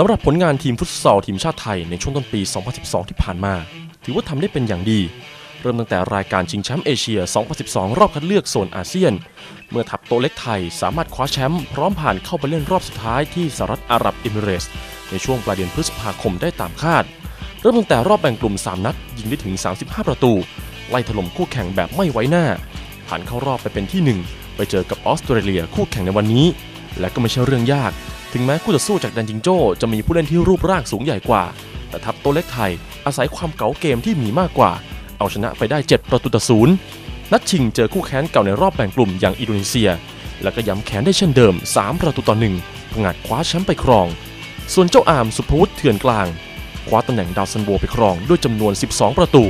สำหรับผลงานทีมฟุตซอลทีมชาติไทยในช่วงต้นปี 2012 ที่ผ่านมา ถือว่าทำได้เป็นอย่างดี เริ่มตั้งแต่รายการชิงแชมป์เอเชีย 2012 รอบคัดเลือกโซนอาเซียน เมื่อทัพโตเล็กไทยสามารถคว้าแชมป์พร้อมผ่านเข้าไปเล่นรอบสุดท้ายที่สหรัฐอาหรับเอมิเรตส์ในช่วงปลายเดือนพฤษภาคมได้ตามคาด เริ่มตั้งแต่รอบแบ่งกลุ่ม 3 นัด ยิงได้ถึง 35 ประตู ไล่ถล่มคู่แข่งแบบไม่ไว้หน้า ผ่านเข้ารอบไปเป็นที่ 1 ไปเจอกับออสเตรเลียคู่แข่งในวันนี้ และก็ไม่ใช่เรื่องยาก ถึงแม้คู่ต่อสู้จากแดนจิงโจ้จะมีผู้เล่นที่รูปร่างสูงใหญ่กว่า แต่ทัพโตเล็กไทยอาศัยความเก๋าเกมที่มีมากกว่า เอาชนะไปได้ 7 ประตูต่อศูนย์นัดชิงเจอคู่แข่งเก่าในรอบแบ่งกลุ่มอย่างอินโดนีเซีย แล้วก็ย้ำแขนได้เช่นเดิม 3 ประตูต่อหนึ่งผงาดคว้าแชมป์ไปครอง ส่วนเจ้าอามสุภวุฒิเถื่อนกลาง คว้าตำแหน่งดาวซันโวไปครองด้วยจำนวน 12 ประตู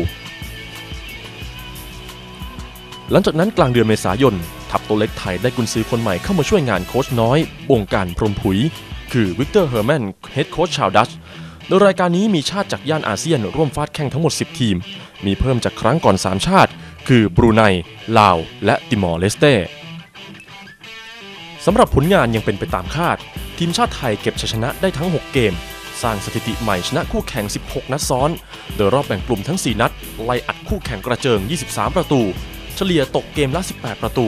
หลังจากนั้นกลางเดือนเมษายน ทัพโตเล็กไทยได้กุนซือคนใหม่เข้ามาช่วยงานโค้ชน้อยบงค์การพรหมผุย คือวิกเตอร์เฮอร์แมนเฮดโค้ชชาวดัชโดยรายการนี้มีชาติจากย่านอาเซียนร่วมฟาดแข่งทั้งหมด 10 ทีม มีเพิ่มจากครั้งก่อน 3 ชาติ คือบรูไน ลาว และติมอร์เลสเต้สำหรับผลงานยังเป็นไปตามคาด ทีมชาติไทยเก็บชัยชนะได้ทั้ง 6 เกม สร้างสถิติใหม่ชนะคู่แข่ง 16 นัดซ้อน โดยรอบแบ่งกลุ่มทั้ง 4 นัด ไล่อัดคู่แข่งกระเจิง 23 ประตู เฉลี่ยตกเกมละ 18 ประตู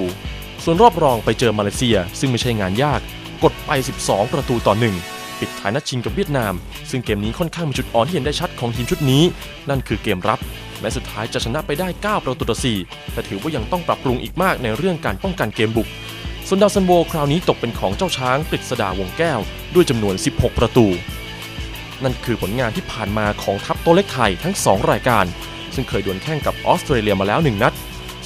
ส่วนรอบรองไปเจอมาเลเซีย ซึ่งไม่ใช่งานยาก กดไป 12 ประตูต่อ1ปิดท้ายนัดชิงกับเวียดนาม ซึ่งเกมนี้ค่อนข้างมีจุดอ่อนที่เห็นได้ชัดของทีมชุดนี้ นั่นคือเกมรับแม้สุดท้ายจะชนะไปได้ 9 ประตูต่อ 4 แต่ถือว่ายังต้องปรับปรุงอีกมากในเรื่องการป้องกันเกมบุก ส่วนดาวซันโวคราวนี้ตกเป็นของเจ้าช้างกฤษดาวงแก้ว ด้วยจำนวน 16 ประตู นั่นคือผลงานที่ผ่านมาของทัพโตเล็กไทยทั้ง 2 รายการ ซึ่งเคยดวลแข่งกับออสเตรเลียมาแล้ว 1 นัด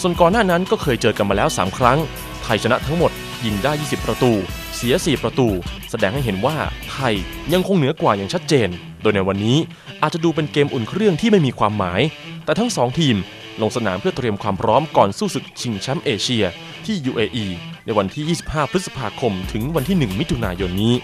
ส่วนก่อนหน้านั้นก็เคยเจอกันมาแล้ว 3 ครั้ง ไทยชนะทั้งหมด ยิงได้ 20 ประตู เสีย 4 ประตู แสดงให้เห็นว่าไทยยังคงเหนือกว่าอย่างชัดเจน โดยในวันนี้อาจจะดูเป็นเกมอุ่นเครื่องที่ไม่มีความหมาย แต่ทั้ง 2 ทีมลงสนามเพื่อเตรียมความพร้อมก่อนสู้ศึกชิงแชมป์เอเชียที่ UAE ในวันที่ 25 พฤษภาคม ถึงวันที่ 1 มิถุนายนนี้